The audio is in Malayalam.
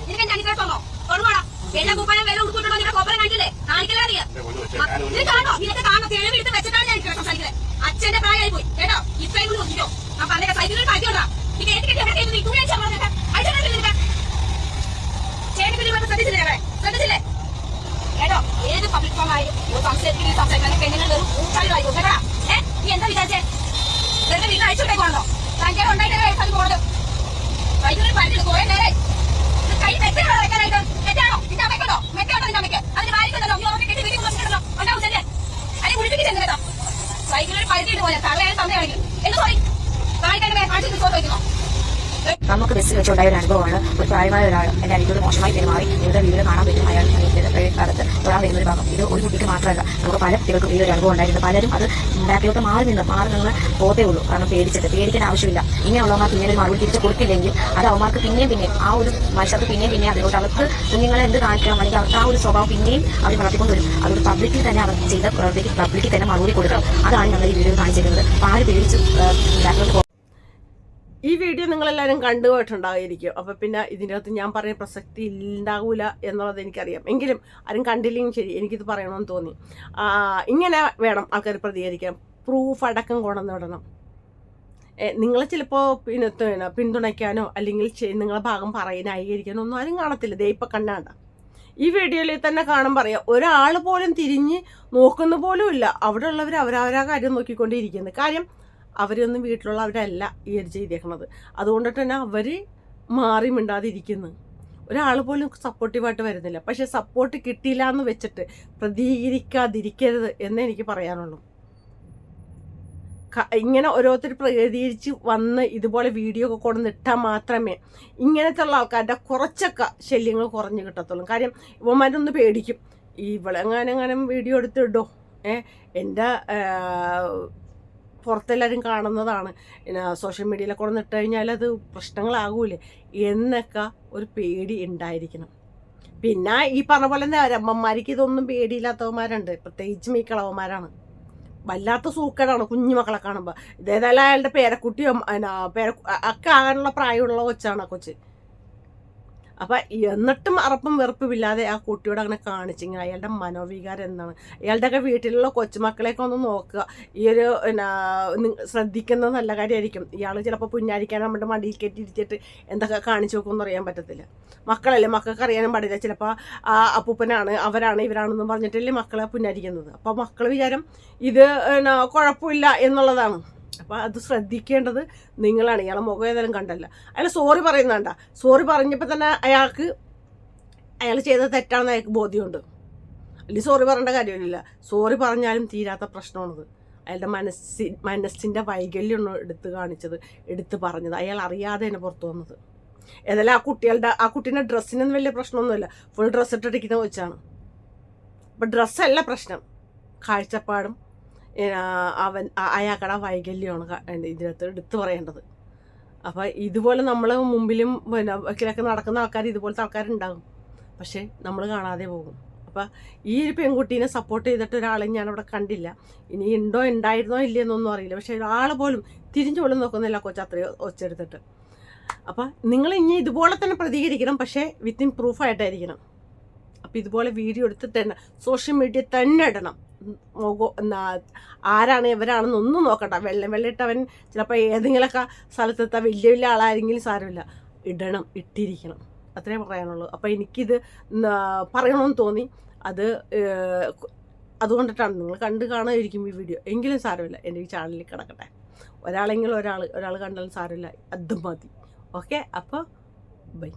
നിനക്ക് എന്റെ അനുഗ്രഹമോ തൊടുവാടാ. എല്ലാ കുപ്പായം വില ഉടുപ്പിട്ടുണ്ടോ നിന്റെ കോപ്പറ കാണിക്കില്ലേ? കാണിക്കില്ല നീ? കാണോ? നിനക്ക് കാണോ? തെളിവ് എടുത്ത് വെച്ചിട്ടാണ് ഞാൻ കേട്ടോ സംസാരിക്കുന്നത് അച്ഛന്റെ പ്രായമായി പോയി കേട്ടോ? ഇപ്പഴും കൂടി നോക്കിക്കോ അപ്പൊ അല്ലെ സൈക്കിളിൽ പാറ്റിയോടാ നീ കേട്ടിട്ട് ചേട്ടൻ സത്യത്തിൽ നിന്നെ നമുക്ക് ബസ്സിൽ വെച്ചുണ്ടായ ഒരു അനുഭവമാണ്. ഒരു പ്രായമായ ഒരാൾ എന്റെ അനിയത്തോട് മോശമായി പെരുമാറി നിങ്ങളുടെ വീട് കാണാൻ പറ്റും. അയാൾ കാലത്ത് തൊടാൻ വരുന്ന ഒരു ഭാഗം. ഇത് ഒരു കുട്ടിക്ക് മാത്രമല്ല നമുക്ക് പല കുട്ടികൾക്കും ഈ ഒരു അനുഭവം ഉണ്ടായിട്ടുണ്ട്. പലരും അത് ബാക്കിലോട്ട് മാറി നിന്ന് മാറി നിന്ന് പോത്തേ ഉള്ളൂ. കാരണം പേടിച്ചിട്ട് പേടിക്കാൻ ആവശ്യമില്ല. ഇങ്ങനെയുള്ളവർക്ക് ഇങ്ങനെ ഒരു മറുപടി തിരിച്ച് കൊടുക്കില്ലെങ്കിൽ അത് അവന്മാർക്ക് പിന്നെയും പിന്നെയും ആ ഒരു മനുഷ്യർക്ക് പിന്നെയും പിന്നെയും അതിലോട്ട് അവർക്ക് കുഞ്ഞുങ്ങളെ എന്ത് കാണിക്കണം അല്ലെങ്കിൽ അവർക്ക് ആ ഒരു സ്വഭാവം പിന്നെയും അവർ വളർത്തിക്കൊണ്ട് വരും. അതുകൊണ്ട് പബ്ലിക്കിൽ തന്നെ അവർ ചെയ്ത പ്രവർത്തിക്ക് പബ്ലിക്കിൽ തന്നെ മറുപടി കൊടുക്കണം. അതാണ് ഞങ്ങൾ ഈ വീഡിയോ കാണിച്ചിരുന്നത് ആര് പേടിച്ച് ബാക്കിലോട്ട് ഈ വീഡിയോ നിങ്ങളെല്ലാവരും കണ്ടുപോയിട്ടുണ്ടായിരിക്കും. അപ്പോൾ പിന്നെ ഇതിന്റെ അകത്ത് ഞാൻ പറയുന്ന പ്രസക്തി ഉണ്ടാവില്ല എന്നുള്ളത് എനിക്കറിയാം. എങ്കിലും ആരും കണ്ടില്ലെങ്കിൽ ശരി എനിക്കിത് പറയണമെന്ന് തോന്നി. ഇങ്ങനെ വേണം ആൾക്കാർ പ്രതികരിക്കാൻ. പ്രൂഫ് അടക്കം കൊണ്ടുവന്ന് വിടണം. നിങ്ങളെ ചിലപ്പോൾ പിന്നെ പിന്തുണയ്ക്കാനോ അല്ലെങ്കിൽ നിങ്ങളെ ഭാഗം പറയാൻ ന്യായീകരിക്കാനോ ഒന്നും ആരും കാണത്തില്ല. ദേ ഇപ്പം കണ്ടാണ്ട. ഈ വീഡിയോയിൽ തന്നെ കാണാൻ പറയാം ഒരാൾ പോലും തിരിഞ്ഞ് നോക്കുന്ന പോലും ഇല്ല. അവിടെ ഉള്ളവർ അവരവരാ കാര്യം നോക്കിക്കൊണ്ടിരിക്കുന്നത്. കാര്യം അവരൊന്നും വീട്ടിലുള്ളവരല്ല ഈ ഒരു ചെയ്തേക്കണത്. അതുകൊണ്ട് തന്നെ അവർ മാറി മിണ്ടാതിരിക്കുന്നു. ഒരാൾ പോലും സപ്പോർട്ടീവായിട്ട് വരുന്നില്ല. പക്ഷെ സപ്പോർട്ട് കിട്ടിയില്ല എന്ന് വെച്ചിട്ട് പ്രതികരിക്കാതിരിക്കരുത് എന്ന് എനിക്ക് പറയാനുള്ളൂ. ഇങ്ങനെ ഓരോരുത്തർ പ്രതികരിച്ച് വന്ന് ഇതുപോലെ വീഡിയോ ഒക്കെ കൊണ്ടുവന്നിട്ടാൽ മാത്രമേ ഇങ്ങനത്തെ ഉള്ള ആൾക്കാരുടെ കുറച്ചൊക്കെ ശല്യങ്ങൾ കുറഞ്ഞു കിട്ടത്തുള്ളൂ. കാര്യം ഇവന്മാരൊന്ന് പേടിക്കും. ഇവളെങ്ങാനെങ്ങാനും വീഡിയോ എടുത്തിടോ? ഏ? എന്റെ പുറത്തെല്ലാവരും കാണുന്നതാണ്. പിന്നെ സോഷ്യൽ മീഡിയയിലൊക്കെ കൊണ്ടുവന്നിട്ട് കഴിഞ്ഞാൽ അത് പ്രശ്നങ്ങളാകൂലേ? എന്നൊക്കെ ഒരു പേടി ഉണ്ടായിരിക്കണം. പിന്നെ ഈ പറഞ്ഞ പോലെ തന്നെ അമ്മമാർക്ക് ഇതൊന്നും പേടിയില്ലാത്തവന്മാരുണ്ട്. പ്രത്യേകിച്ചും ഈ കിളവന്മാരാണ്. വല്ലാത്ത സൂക്കേടാണ് കുഞ്ഞുമക്കളെ കാണുമ്പോൾ ഇതേതായാലും അയാളുടെ പേരക്കുട്ടിയോ പേര ഒക്കെ ആകാനുള്ള പ്രായമുള്ള കൊച്ചാണ് കൊച്ച്. അപ്പം എന്നിട്ടും അറപ്പും വെറുപ്പുമില്ലാതെ ആ കുട്ടിയോട് അങ്ങനെ കാണിച്ചെങ്കിൽ അയാളുടെ മനോവികാരം എന്താണ്? അയാളുടെയൊക്കെ വീട്ടിലുള്ള കൊച്ചുമക്കളെയൊക്കെ ഒന്ന് നോക്കുക. ഈ ഒരു ശ്രദ്ധിക്കുന്നത് നല്ല കാര്യമായിരിക്കും ഇയാൾ ചിലപ്പോൾ പുന്നാരിക്കാൻ നമ്മുടെ മടിയിൽ കെട്ടിയിരിച്ചിട്ട് എന്തൊക്കെ കാണിച്ചു നോക്കുമെന്ന് അറിയാൻ പറ്റത്തില്ല. മക്കളല്ലേ? മക്കൾക്ക് അറിയാനും പാടില്ല. ചിലപ്പോൾ ആ അപ്പൂപ്പനാണ് അവരാണ് ഇവരാണെന്നും പറഞ്ഞിട്ടല്ലേ മക്കളെ പുന്നാരിക്കുന്നത് അപ്പോൾ മക്കൾ വിചാരം ഇത് കുഴപ്പമില്ല എന്നുള്ളതാണ്. അപ്പോൾ അത് ശ്രദ്ധിക്കേണ്ടത് നിങ്ങളാണ്. ഇയാളെ മുഖം ഏതായാലും കണ്ടല്ല. അയാൾ സോറി പറയുന്നുണ്ട സോറി പറഞ്ഞപ്പോൾ തന്നെ അയാൾക്ക് അയാൾ ചെയ്ത തെറ്റാണെന്ന് അയാൾക്ക് ബോധ്യമുണ്ട്. അല്ലെങ്കിൽ സോറി പറയേണ്ട കാര്യമില്ല. സോറി പറഞ്ഞാലും തീരാത്ത പ്രശ്നമാണത്. അയാളുടെ മനസ്സി മനസ്സിന്റെ വൈകല്യമാണ് എടുത്ത് കാണിച്ചത് എടുത്ത് പറഞ്ഞത്. അയാൾ അറിയാതെ തന്നെ പുറത്തു വന്നത്. ഏതായാലും ആ കുട്ടികളുടെ ആ കുട്ടീന്റെ ഡ്രസ്സിനൊന്നും വലിയ പ്രശ്നമൊന്നുമില്ല. ഫുൾ ഡ്രസ്സ് ഇട്ടിരിക്കുന്ന വെച്ചാണ്. അപ്പം ഡ്രസ്സല്ല പ്രശ്നം. കാഴ്ചപ്പാടും അവൻ അയാൾക്കട വൈകല്യമാണ് ഇതിനകത്ത് എടുത്തു പറയേണ്ടത്. അപ്പോൾ ഇതുപോലെ നമ്മൾ മുമ്പിലും പിന്നെ വക്കിലൊക്കെ നടക്കുന്ന ആൾക്കാർ ഇതുപോലത്തെ ആൾക്കാരുണ്ടാകും. പക്ഷേ നമ്മൾ കാണാതെ പോകും. അപ്പോൾ ഈ ഒരു പെൺകുട്ടീനെ സപ്പോർട്ട് ചെയ്തിട്ട് ഒരാളെ ഞാനവിടെ കണ്ടില്ല. ഇനി ഉണ്ടോ ഉണ്ടായിരുന്നോ ഇല്ലയെന്നൊന്നും അറിയില്ല. പക്ഷേ ഒരാൾ പോലും തിരിഞ്ഞു പോലും നോക്കുന്നില്ല കൊച്ചു അത്രയോ ഒച്ചെടുത്തിട്ട് അപ്പം നിങ്ങൾ ഇനി ഇതുപോലെ തന്നെ പ്രതികരിക്കണം പക്ഷേ വിത്തിൻ പ്രൂഫായിട്ടായിരിക്കണം അപ്പം ഇതുപോലെ വീഡിയോ എടുത്തിട്ട് തന്നെ സോഷ്യൽ മീഡിയ തന്നെ ഇടണം. ആരാണ് ഇവരാണെന്ന് ഒന്നും നോക്കണ്ട. വെള്ളം വെള്ളിട്ടവൻ ചിലപ്പോൾ ഏതെങ്കിലുമൊക്കെ സ്ഥലത്തെത്താ വലിയ വലിയ ആളായിരുന്നെങ്കിലും സാരമില്ല. ഇടണം ഇട്ടിരിക്കണം. അത്രേ പറയാനുള്ളൂ. അപ്പോൾ എനിക്കിത് പറയണമെന്ന് തോന്നി. അത് അതുകൊണ്ടിട്ടാണ്. നിങ്ങൾ കണ്ട് കാണാതിരിക്കും ഈ വീഡിയോ. എങ്കിലും സാരമില്ല. എന്റെ ഈ ചാനലിൽ കിടക്കട്ടെ. ഒരാളെങ്കിലും ഒരാൾ ഒരാൾ കണ്ടാലും സാരമില്ല. അത് മതി. ഓക്കെ? അപ്പോൾ ബൈ.